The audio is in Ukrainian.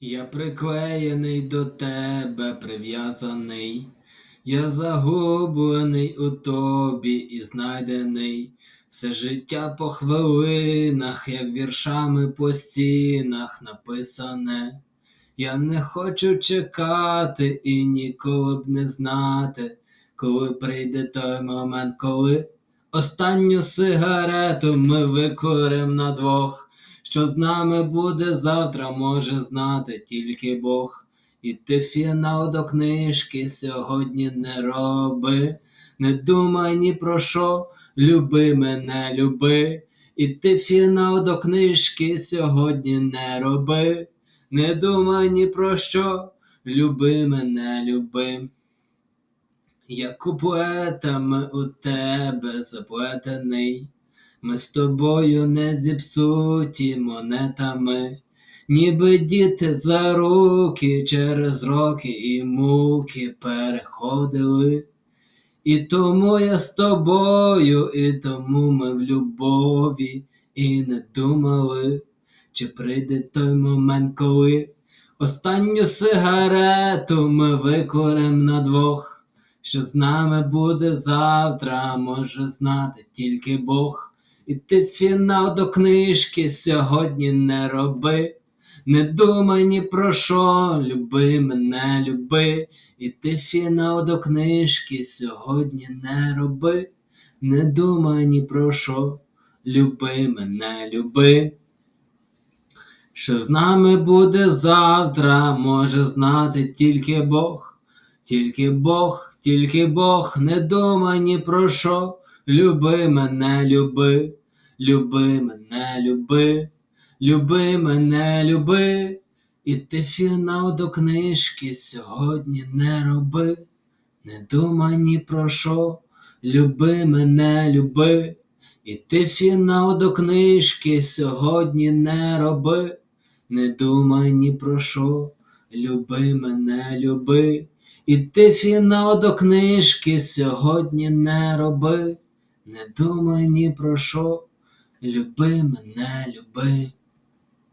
Я приклеєний до тебе, прив'язаний, я загублений у тобі і знайдений, все життя по хвилинах, як віршами по стінах написане. Я не хочу чекати і ніколи б не знати, коли прийде той момент, коли останню сигарету ми викурим на двох. Що з нами буде завтра, може знати тільки Бог. І ти фінал до книжки сьогодні не роби, не думай ні про що, люби мене, люби. І ти фінал до книжки сьогодні не роби, не думай ні про що, люби мене, люби. Як у поетами у тебе заплетений, ми з тобою не зіпсуті монетами, ніби діти за руки через роки і муки переходили. І тому я з тобою, і тому ми в любові, і не думали, чи прийде той момент, коли останню сигарету ми викурим на двох. Що з нами буде завтра, може знати тільки Бог. І ти фінал до книжки сьогодні не роби, не думай ні про що, люби мене, люби. І ти фінал до книжки сьогодні не роби, не думай ні про що, люби мене, люби. Що з нами буде завтра, може знати тільки Бог, тільки Бог, тільки Бог, не думай ні про що, люби мене, люби, люби мене, люби, люби мене, люби, і ти фінал до книжки сьогодні не роби, не думай ні про що, люби мене, люби, і ти фінал до книжки сьогодні не роби. Не думай ні про що, люби мене, люби, і ти фінал до книжки сьогодні не роби, не думай ні про що, люби мене, люби.